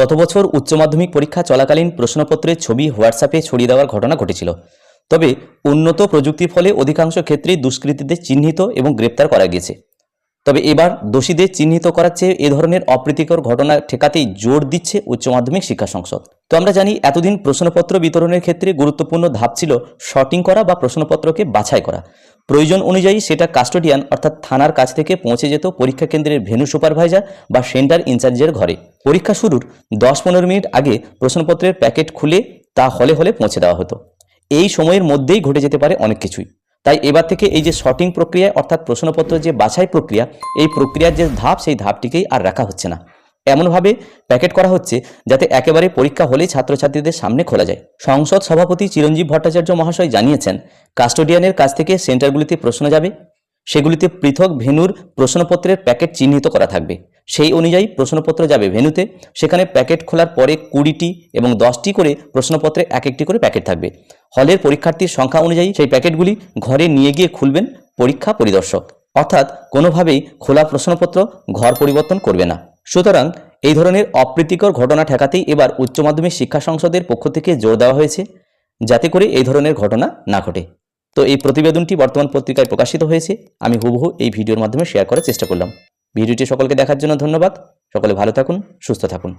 গত বছর উচ্চ মাধ্যমিক পরীক্ষা চলাকালীন প্রশ্নপত্রের ছবি হোয়াটসঅ্যাপে ছড়িয়ে দেওয়ার ঘটনা ঘটেছিল। তবে উন্নত প্রযুক্তির ফলে অধিকাংশ ক্ষেত্রেই দুষ্কৃতীদের চিহ্নিত এবং গ্রেপ্তার করা গিয়েছে। তবে এবার দোষীদের চিহ্নিত করার চেয়ে এ ধরনের অপ্রীতিকর ঘটনা ঠেকাতেই জোর দিচ্ছে উচ্চ মাধ্যমিক শিক্ষা সংসদ। তো আমরা জানি এতদিন প্রশ্নপত্র বিতরণের ক্ষেত্রে গুরুত্বপূর্ণ ধাপ ছিল শর্টিং করা বা প্রশ্নপত্রকে বাছাই করা। প্রয়োজন অনুযায়ী সেটা কাস্টোডিয়ান অর্থাৎ থানার কাছ থেকে পৌঁছে যেত পরীক্ষা কেন্দ্রের ভেনু সুপারভাইজার বা সেন্টার ইনচার্জের ঘরে। পরীক্ষা শুরুর দশ পনেরো মিনিট আগে প্রশ্নপত্রের প্যাকেট খুলে তা হলে হলে পৌঁছে দেওয়া হতো। এই সময়ের মধ্যেই ঘটে যেতে পারে অনেক কিছুই। তাই এবার থেকে এই যে শর্টিং প্রক্রিয়া অর্থাৎ প্রশ্নপত্র যে বাছাই প্রক্রিয়া, এই প্রক্রিয়ার যে ধাপ, সেই ধাপটিকেই আর রাখা হচ্ছে না। এমনভাবে প্যাকেট করা হচ্ছে যাতে একেবারে পরীক্ষা হলেই ছাত্রছাত্রীদের সামনে খোলা যায়। সংসদ সভাপতি চিরঞ্জীব ভট্টাচার্য মহাশয় জানিয়েছেন, কাস্টোডিয়ানের কাছ থেকে সেন্টারগুলিতে প্রশ্ন যাবে। সেগুলিতে পৃথক ভেনুর প্রশ্নপত্রের প্যাকেট চিহ্নিত করা থাকবে। সেই অনুযায়ী প্রশ্নপত্র যাবে ভেনুতে সেখানে প্যাকেট খোলার পরে কুড়িটি এবং দশটি করে প্রশ্নপত্রে এক একটি করে প্যাকেট থাকবে। হলের পরীক্ষার্থীর সংখ্যা অনুযায়ী সেই প্যাকেটগুলি ঘরে নিয়ে গিয়ে খুলবেন পরীক্ষা পরিদর্শক। অর্থাৎ কোনোভাবেই খোলা প্রশ্নপত্র ঘর পরিবর্তন করবে না। সুতরাং এই ধরনের অপ্রীতিকর ঘটনা ঠেকাতেই এবার উচ্চ মাধ্যমিক শিক্ষা সংসদের পক্ষ থেকে জোর দেওয়া হয়েছে, যাতে করে এই ধরনের ঘটনা না ঘটে। তো এই প্রতিবেদনটি বর্তমান পত্রিকায় প্রকাশিত হয়েছে, আমি হুবহু এই ভিডিওর মাধ্যমে শেয়ার করার চেষ্টা করলাম। ভিডিওটি সকলকে দেখার জন্য ধন্যবাদ। সকলে ভালো থাকুন, সুস্থ থাকুন।